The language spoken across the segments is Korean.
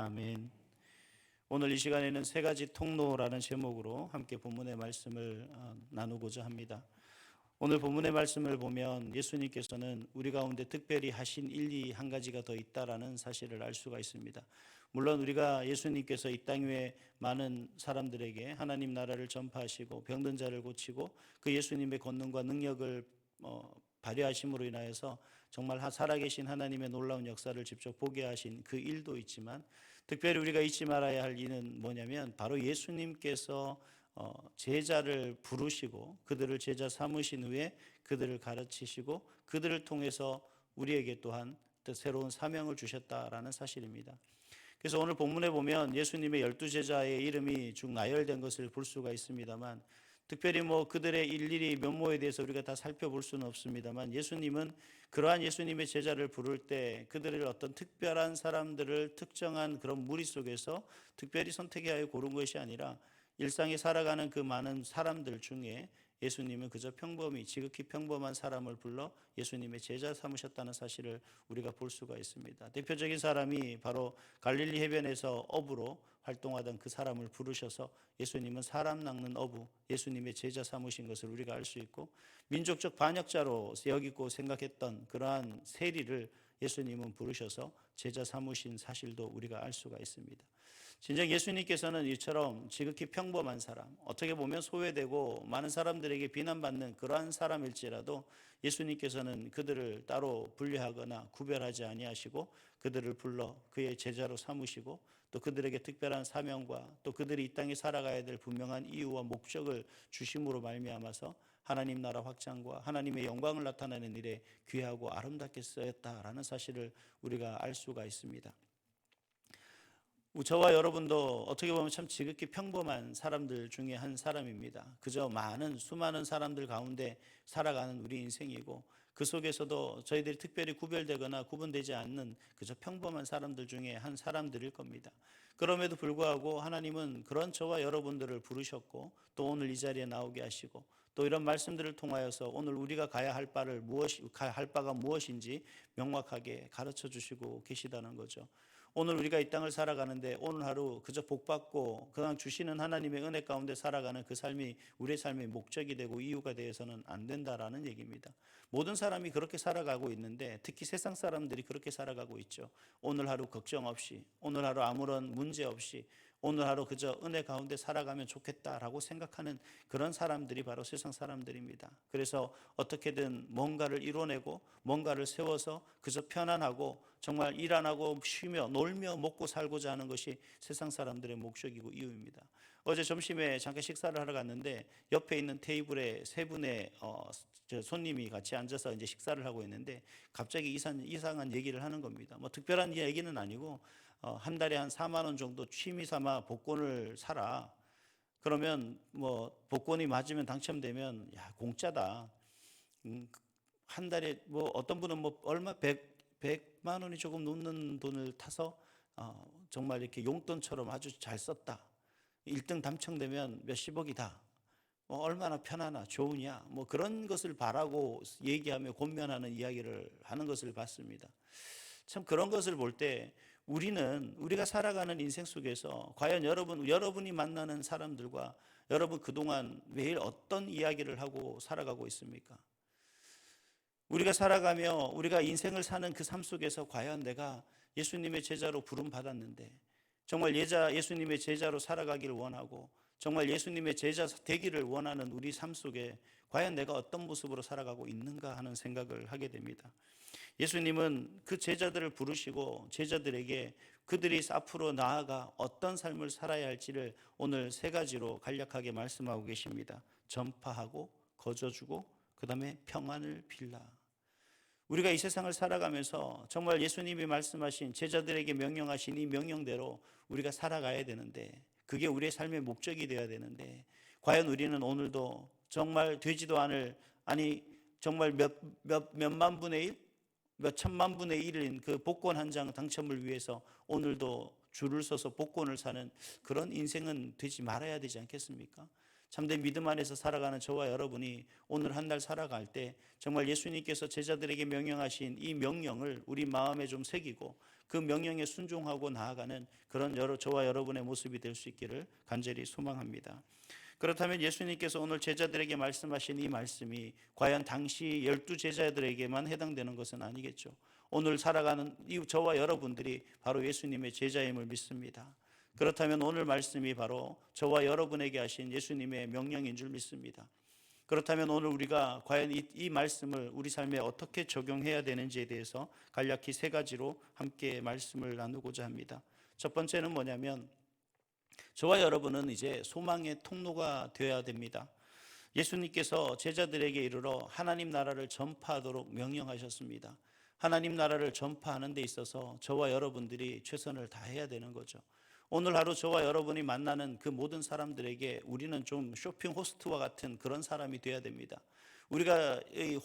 아멘. 오늘 이 시간에는 세 가지 통로라는 제목으로 함께 본문의 말씀을 어, 나누고자 합니다. 오늘 본문의 말씀을 보면 예수님께서는 우리 가운데 특별히 하신 일이 한 가지가 더 있다라는 사실을 알 수가 있습니다. 물론 우리가 예수님께서 이 땅 위에 많은 사람들에게 하나님 나라를 전파하시고 병든 자를 고치고 그 예수님의 권능과 능력을 어, 발휘하심으로 인하여서 정말 살아계신 하나님의 놀라운 역사를 직접 보게 하신 그 일도 있지만 특별히 우리가 잊지 말아야 할 일은 뭐냐면 바로 예수님께서 어, 제자를 부르시고 그들을 제자 삼으신 후에 그들을 가르치시고 그들을 통해서 우리에게 또한 또 새로운 사명을 주셨다라는 사실입니다. 그래서 오늘 본문에 보면 예수님의 열두 제자의 이름이 쭉 나열된 것을 볼 수가 있습니다만 특별히 뭐 그들의 일일이 면모에 대해서 우리가 다 살펴볼 수는 없습니다만 예수님은 그러한 예수님의 제자를 부를 때 그들을 어떤 특별한 사람들을 특정한 그런 무리 속에서 특별히 선택하여 고른 것이 아니라 일상에 살아가는 그 많은 사람들 중에 예수님은 그저 평범히 지극히 평범한 사람을 불러 예수님의 제자 삼으셨다는 사실을 우리가 볼 수가 있습니다. 대표적인 사람이 바로 갈릴리 해변에서 어부로 활동하던 그 사람을 부르셔서 예수님은 사람 낚는 어부, 예수님의 제자 삼으신 것을 우리가 알 수 있고 민족적 반역자로 여기고 생각했던 그러한 세리를 예수님은 부르셔서 제자 삼으신 사실도 우리가 알 수가 있습니다. 진정 예수님께서는 이처럼 지극히 평범한 사람, 어떻게 보면 소외되고 많은 사람들에게 비난받는 그러한 사람일지라도 예수님께서는 그들을 따로 분리하거나 구별하지 아니하시고 그들을 불러 그의 제자로 삼으시고 또 그들에게 특별한 사명과 또 그들이 이 땅에 살아가야 될 분명한 이유와 목적을 주심으로 말미암아서 하나님 나라 확장과 하나님의 영광을 나타내는 일에 귀하고 아름답게 쓰였다라는 사실을 우리가 알 수가 있습니다. 저와 여러분도 어떻게 보면 참 지극히 평범한 사람들 중에 한 사람입니다. 그저 많은 수많은 사람들 가운데 살아가는 우리 인생이고 그 속에서도 저희들이 특별히 구별되거나 구분되지 않는 그저 평범한 사람들 중에 한 사람들일 겁니다. 그럼에도 불구하고 하나님은 그런 저와 여러분들을 부르셨고 또 오늘 이 자리에 나오게 하시고 또 이런 말씀들을 통하여서 오늘 우리가 가야 할 바를 무엇이 할 바가 무엇인지 명확하게 가르쳐 주시고 계시다는 거죠. 오늘 우리가 이 땅을 살아가는데 오늘 하루 그저 복받고 그냥 주시는 하나님의 은혜 가운데 살아가는 그 삶이 우리의 삶의 목적이 되고 이유가 되어서는 안 된다라는 얘기입니다. 모든 사람이 그렇게 살아가고 있는데 특히 세상 사람들이 그렇게 살아가고 있죠. 오늘 하루 걱정 없이 오늘 하루 아무런 문제 없이 오늘 하루 그저 은혜 가운데 살아가면 좋겠다라고 생각하는 그런 사람들이 바로 세상 사람들입니다. 그래서 어떻게든 뭔가를 이뤄내고 뭔가를 세워서 그저 편안하고 정말 일 안 하고 쉬며 놀며 먹고 살고자 하는 것이 세상 사람들의 목적이고 이유입니다. 어제 점심에 잠깐 식사를 하러 갔는데 옆에 있는 테이블에 세 분의 어, 손님이 같이 앉아서 이제 식사를 하고 있는데 갑자기 이상, 이상한 얘기를 하는 겁니다. 뭐 특별한 얘기는 아니고 어, 한 달에 한 4만 원 정도 취미 삼아 복권을 사라. 그러면 뭐 복권이 맞으면 당첨되면 야 공짜다. 음, 한 달에 뭐 어떤 분은 뭐 얼마 100, 100만 원이 조금 넘는 돈을 타서 어, 정말 이렇게 용돈처럼 아주 잘 썼다. 1등 당첨되면 몇십억이다. 뭐 얼마나 편하나 좋으냐. 뭐 그런 것을 바라고 얘기하며 권면하는 이야기를 하는 것을 봤습니다. 참 그런 것을 볼때 우리는 우리가 살아가는 인생 속에서 과연 여러분 여러분이 만나는 사람들과 여러분 그동안 매일 어떤 이야기를 하고 살아가고 있습니까? 우리가 살아가며 우리가 인생을 사는 그 삶 속에서 과연 내가 예수님의 제자로 부름 받았는데 정말 예자 예수님의 제자로 살아가기를 원하고 정말 예수님의 제자 되기를 원하는 우리 삶 속에 과연 내가 어떤 모습으로 살아가고 있는가 하는 생각을 하게 됩니다. 예수님은 그 제자들을 부르시고 제자들에게 그들이 앞으로 나아가 어떤 삶을 살아야 할지를 오늘 세 가지로 간략하게 말씀하고 계십니다. 전파하고 거저주고 그 다음에 평안을 빌라. 우리가 이 세상을 살아가면서 정말 예수님이 말씀하신 제자들에게 명령하신 이 명령대로 우리가 살아가야 되는데 그게 우리의 삶의 목적이 되어야 되는데 과연 우리는 오늘도 정말 되지도 않을 아니 정말 몇, 몇, 몇만 분의 일, 몇 천만 분의 일인 그 복권 한 장 당첨을 위해서 오늘도 줄을 서서 복권을 사는 그런 인생은 되지 말아야 되지 않겠습니까? 참된 믿음 안에서 살아가는 저와 여러분이 오늘 한 달 살아갈 때 정말 예수님께서 제자들에게 명령하신 이 명령을 우리 마음에 좀 새기고 그 명령에 순종하고 나아가는 그런 여러 저와 여러분의 모습이 될 수 있기를 간절히 소망합니다. 그렇다면 예수님께서 오늘 제자들에게 말씀하신 이 말씀이 과연 당시 열두 제자들에게만 해당되는 것은 아니겠죠. 오늘 살아가는 이 저와 여러분들이 바로 예수님의 제자임을 믿습니다. 그렇다면 오늘 말씀이 바로 저와 여러분에게 하신 예수님의 명령인 줄 믿습니다. 그렇다면 오늘 우리가 과연 이, 이, 말씀을 우리 삶에 어떻게 적용해야 되는지에 대해서 간략히 세 가지로 함께 말씀을 나누고자 합니다. 첫 번째는 뭐냐면 저와 여러분은 이제 소망의 통로가 되어야 됩니다. 예수님께서 제자들에게 이르러 하나님 나라를 전파하도록 명령하셨습니다. 하나님 나라를 전파하는 데 있어서 저와 여러분들이 최선을 다해야 되는 거죠. 오늘 하루 저와 여러분이 만나는 그 모든 사람들에게 우리는 좀 쇼핑 호스트와 같은 그런 사람이 돼야 됩니다. 우리가 이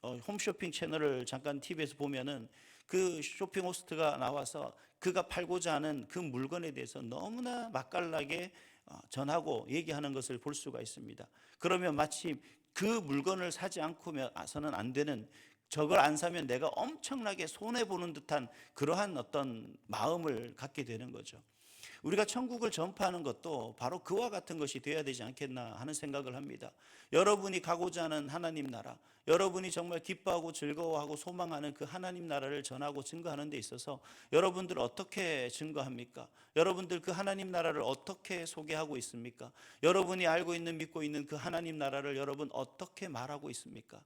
어, 홈쇼핑 채널을 잠깐 TV에서 보면은 그 쇼핑 호스트가 나와서 그가 팔고자 하는 그 물건에 대해서 너무나 맛깔나게 어, 전하고 얘기하는 것을 볼 수가 있습니다. 그러면 마치 그 물건을 사지 않고서는 안 되는 저걸 안 사면 내가 엄청나게 손해 보는 듯한 그러한 어떤 마음을 갖게 되는 거죠. 우리가 천국을 전파하는 것도 바로 그와 같은 것이 되어야 되지 않겠나 하는 생각을 합니다. 여러분이 가고자 하는 하나님 나라, 여러분이 정말 기뻐하고 즐거워하고 소망하는 그 하나님 나라를 전하고 증거하는 데 있어서 여러분들 어떻게 증거합니까? 여러분들 그 하나님 나라를 어떻게 소개하고 있습니까? 여러분이 알고 있는 믿고 있는 그 하나님 나라를 여러분 어떻게 말하고 있습니까?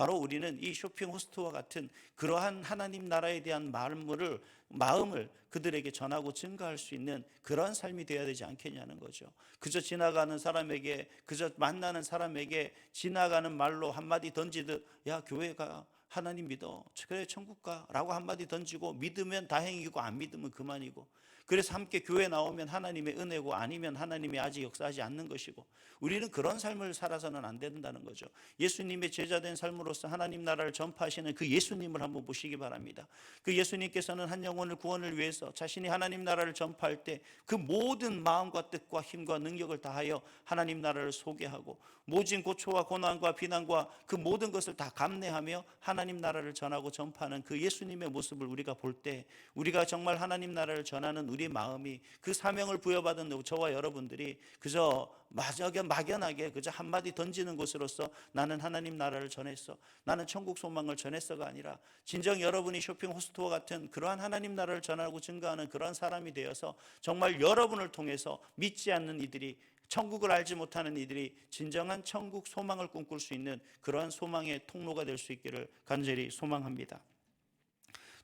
바로 우리는 이 쇼핑 호스트와 같은 그러한 하나님 나라에 대한 마음을 마음을 그들에게 전하고 증가할 수 있는 그러한 삶이 되어야 되지 않겠냐는 거죠. 그저 지나가는 사람에게 그저 만나는 사람에게 지나가는 말로 한마디 던지듯 야 교회가 하나님 믿어 그래 천국 가라고 한마디 던지고 믿으면 다행이고 안 믿으면 그만이고 그래서 함께 교회 나오면 하나님의 은혜고 아니면 하나님이 아직 역사하지 않는 것이고 우리는 그런 삶을 살아서는 안 된다는 거죠. 예수님의 제자된 삶으로서 하나님 나라를 전파하시는 그 예수님을 한번 보시기 바랍니다. 그 예수님께서는 한 영혼을 구원을 위해서 자신이 하나님 나라를 전파할 때 그 모든 마음과 뜻과 힘과 능력을 다하여 하나님 나라를 소개하고 모진 고초와 고난과 비난과 그 모든 것을 다 감내하며 하나님 나라를 전하고 전파하는 그 예수님의 모습을 우리가 볼 때 우리가 정말 하나님 나라를 전하는 우리 마음이 그 사명을 부여받은 저와 여러분들이 그저 막연, 막연하게 그저 한마디 던지는 것으로서 나는 하나님 나라를 전했어. 나는 천국 소망을 전했어가 아니라 진정 여러분이 쇼핑 호스트와 같은 그러한 하나님 나라를 전하고 증거하는 그러한 사람이 되어서 정말 여러분을 통해서 믿지 않는 이들이 천국을 알지 못하는 이들이 진정한 천국 소망을 꿈꿀 수 있는 그러한 소망의 통로가 될 수 있기를 간절히 소망합니다.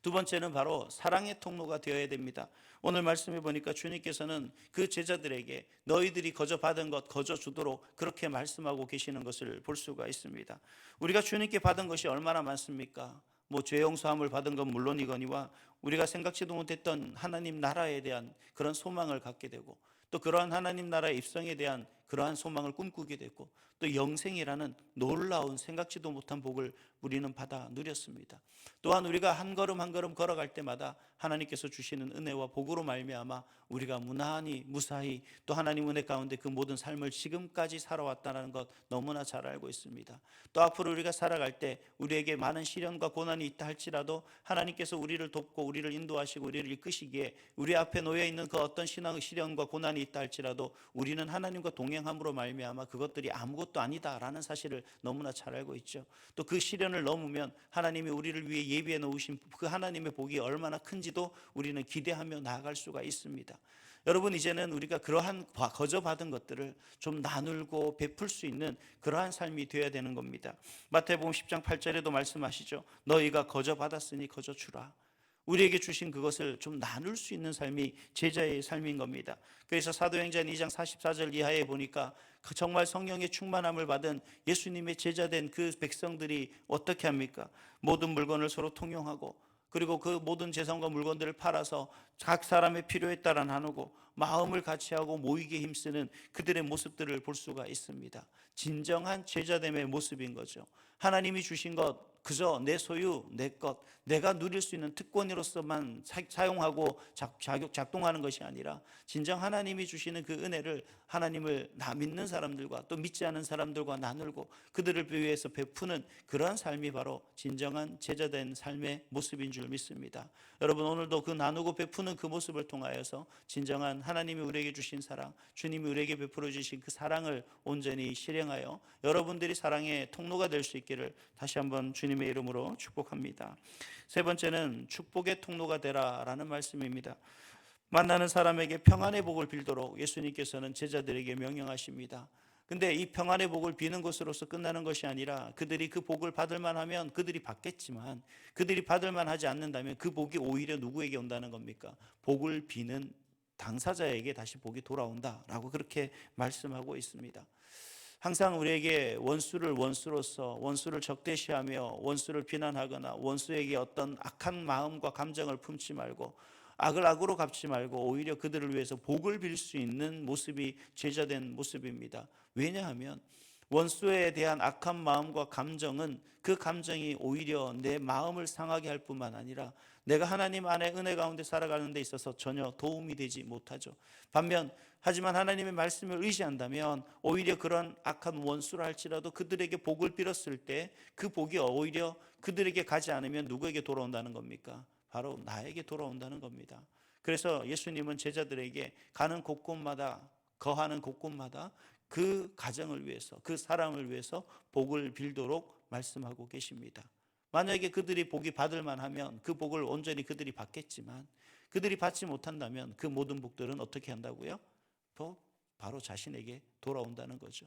두 번째는 바로 사랑의 통로가 되어야 됩니다. 오늘 말씀해 보니까 주님께서는 그 제자들에게 너희들이 거저 받은 것 거저 주도록 그렇게 말씀하고 계시는 것을 볼 수가 있습니다. 우리가 주님께 받은 것이 얼마나 많습니까? 뭐 죄용서함을 받은 건 물론이거니와 우리가 생각지도 못했던 하나님 나라에 대한 그런 소망을 갖게 되고 또 그러한 하나님 나라의 입성에 대한 그러한 소망을 꿈꾸게 됐고 또 영생이라는 놀라운 생각지도 못한 복을 우리는 받아 누렸습니다. 또한 우리가 한 걸음 한 걸음 걸어갈 때마다 하나님께서 주시는 은혜와 복으로 말미암아 우리가 무난히 무사히 또 하나님 은혜 가운데 그 모든 삶을 지금까지 살아왔다는 것 너무나 잘 알고 있습니다. 또 앞으로 우리가 살아갈 때 우리에게 많은 시련과 고난이 있다 할지라도 하나님께서 우리를 돕고 우리를 인도하시고 우리를 이끄시기에 우리 앞에 놓여 있는 그 어떤 신앙의 시련과 고난이 있다 할지라도 우리는 하나님과 동행 함으로 말미암아 그것들이 아무것도 아니다라는 사실을 너무나 잘 알고 있죠. 또 그 시련을 넘으면 하나님이 우리를 위해 예비해 놓으신 그 하나님의 복이 얼마나 큰지도 우리는 기대하며 나아갈 수가 있습니다. 여러분 이제는 우리가 그러한 거저 받은 것들을 좀 나눌고 베풀 수 있는 그러한 삶이 되어야 되는 겁니다. 마태복음 10장 8절에도 말씀하시죠. 너희가 거저 받았으니 거저 주라. 우리에게 주신 그것을 좀 나눌 수 있는 삶이 제자의 삶인 겁니다. 그래서 사도행전 2장 44절 이하에 보니까 그 정말 성령의 충만함을 받은 예수님의 제자된 그 백성들이 어떻게 합니까? 모든 물건을 서로 통용하고 그리고 그 모든 재산과 물건들을 팔아서 각 사람의 필요에 따라 나누고 마음을 같이 하고 모이게 힘쓰는 그들의 모습들을 볼 수가 있습니다. 진정한 제자됨의 모습인 거죠. 하나님이 주신 것 그저 내 소유, 내 것, 내가 누릴 수 있는 특권으로서만 사- 사용하고 작, 작용, 작동하는 것이 아니라 진정 하나님이 주시는 그 은혜를 하나님을 나 믿는 사람들과 또 믿지 않은 사람들과 나누고 그들을 위해서 베푸는 그러한 삶이 바로 진정한 제자된 삶의 모습인 줄 믿습니다. 여러분 오늘도 그 나누고 베푸는 그 모습을 통하여서 진정한 하나님이 우리에게 주신 사랑, 주님이 우리에게 베풀어 주신 그 사랑을 온전히 실행하여 여러분들이 사랑의 통로가 될 수 있기를 다시 한번 주님 의 이름으로 축복합니다. 세 번째는 축복의 통로가 되라라는 말씀입니다. 만나는 사람에게 평안의 복을 빌도록 예수님께서는 제자들에게 명령하십니다. 근데 이 평안의 복을 비는 것으로서 끝나는 것이 아니라 그들이 그 복을 받을 만 하면 그들이 받겠지만 그들이 받을 만 하지 않는다면 그 복이 오히려 누구에게 온다는 겁니까? 복을 비는 당사자에게 다시 복이 돌아온다라고 그렇게 말씀하고 있습니다. 항상 우리에게 원수를 원수로서 원수를 적대시하며 원수를 비난하거나 원수에게 어떤 악한 마음과 감정을 품지 말고 악을 악으로 갚지 말고 오히려 그들을 위해서 복을 빌 수 있는 모습이 제자된 모습입니다. 왜냐하면 원수에 대한 악한 마음과 감정은 그 감정이 오히려 내 마음을 상하게 할 뿐만 아니라 내가 하나님 안에 은혜 가운데 살아가는 데 있어서 전혀 도움이 되지 못하죠. 반면 하지만 하나님의 말씀을 의지한다면 오히려 그런 악한 원수라 할지라도 그들에게 복을 빌었을 때 그 복이 오히려 그들에게 가지 않으면 누구에게 돌아온다는 겁니까? 바로 나에게 돌아온다는 겁니다. 그래서 예수님은 제자들에게 가는 곳곳마다 거하는 곳곳마다 그 가정을 위해서 그 사람을 위해서 복을 빌도록 말씀하고 계십니다. 만약에 그들이 복이 받을 만 하면 그 복을 온전히 그들이 받겠지만 그들이 받지 못한다면 그 모든 복들은 어떻게 한다고요? 또 바로 자신에게 돌아온다는 거죠.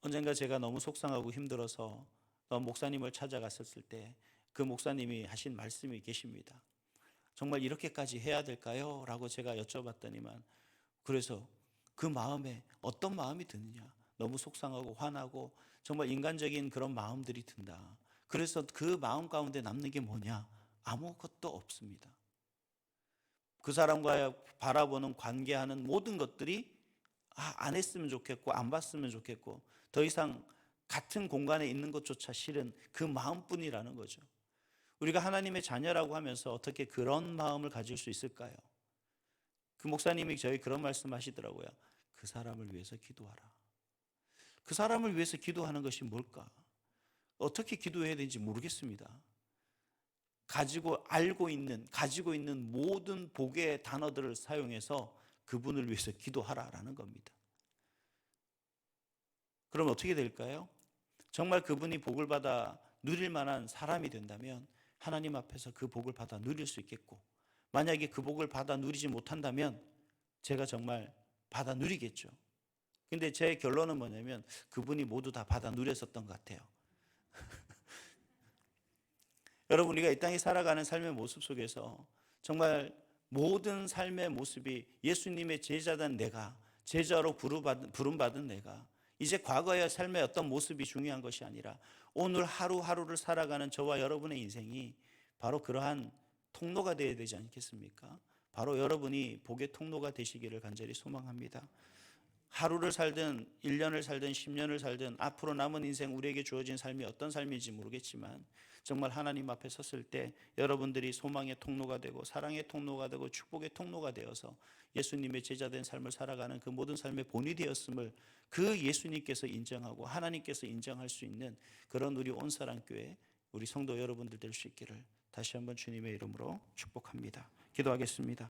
언젠가 제가 너무 속상하고 힘들어서 목사님을 찾아갔었을 때 그 목사님이 하신 말씀이 계십니다. 정말 이렇게까지 해야 될까요? 라고 제가 여쭤봤더니만 그래서 그 마음에 어떤 마음이 드느냐? 너무 속상하고 화나고 정말 인간적인 그런 마음들이 든다. 그래서 그 마음 가운데 남는 게 뭐냐? 아무것도 없습니다. 그 사람과 바라보는 관계하는 모든 것들이 아, 안 했으면 좋겠고 안 봤으면 좋겠고 더 이상 같은 공간에 있는 것조차 실은 그 마음뿐이라는 거죠. 우리가 하나님의 자녀라고 하면서 어떻게 그런 마음을 가질 수 있을까요? 그 목사님이 저희 그런 말씀 하시더라고요. 그 사람을 위해서 기도하라. 그 사람을 위해서 기도하는 것이 뭘까? 어떻게 기도해야 되는지 모르겠습니다. 가지고 알고 있는 가지고 있는 모든 복의 단어들을 사용해서 그분을 위해서 기도하라라는 겁니다. 그럼 어떻게 될까요? 정말 그분이 복을 받아 누릴 만한 사람이 된다면 하나님 앞에서 그 복을 받아 누릴 수 있겠고 만약에 그 복을 받아 누리지 못한다면 제가 정말 받아 누리겠죠. 근데 제 결론은 뭐냐면 그분이 모두 다 받아 누렸었던 것 같아요. 여러분 우리가 이 땅에 살아가는 삶의 모습 속에서 정말 모든 삶의 모습이 예수님의 제자된 내가 제자로 부름받은 내가 이제 과거의 삶의 어떤 모습이 중요한 것이 아니라 오늘 하루하루를 살아가는 저와 여러분의 인생이 바로 그러한 통로가 되어야 되지 않겠습니까? 바로 여러분이 복의 통로가 되시기를 간절히 소망합니다. 하루를 살든 1년을 살든 10년을 살든 앞으로 남은 인생 우리에게 주어진 삶이 어떤 삶인지 모르겠지만 정말 하나님 앞에 섰을 때 여러분들이 소망의 통로가 되고 사랑의 통로가 되고 축복의 통로가 되어서 예수님의 제자된 삶을 살아가는 그 모든 삶의 본이 되었음을 그 예수님께서 인정하고 하나님께서 인정할 수 있는 그런 우리 온사랑교회 우리 성도 여러분들 될 수 있기를 다시 한번 주님의 이름으로 축복합니다. 기도하겠습니다.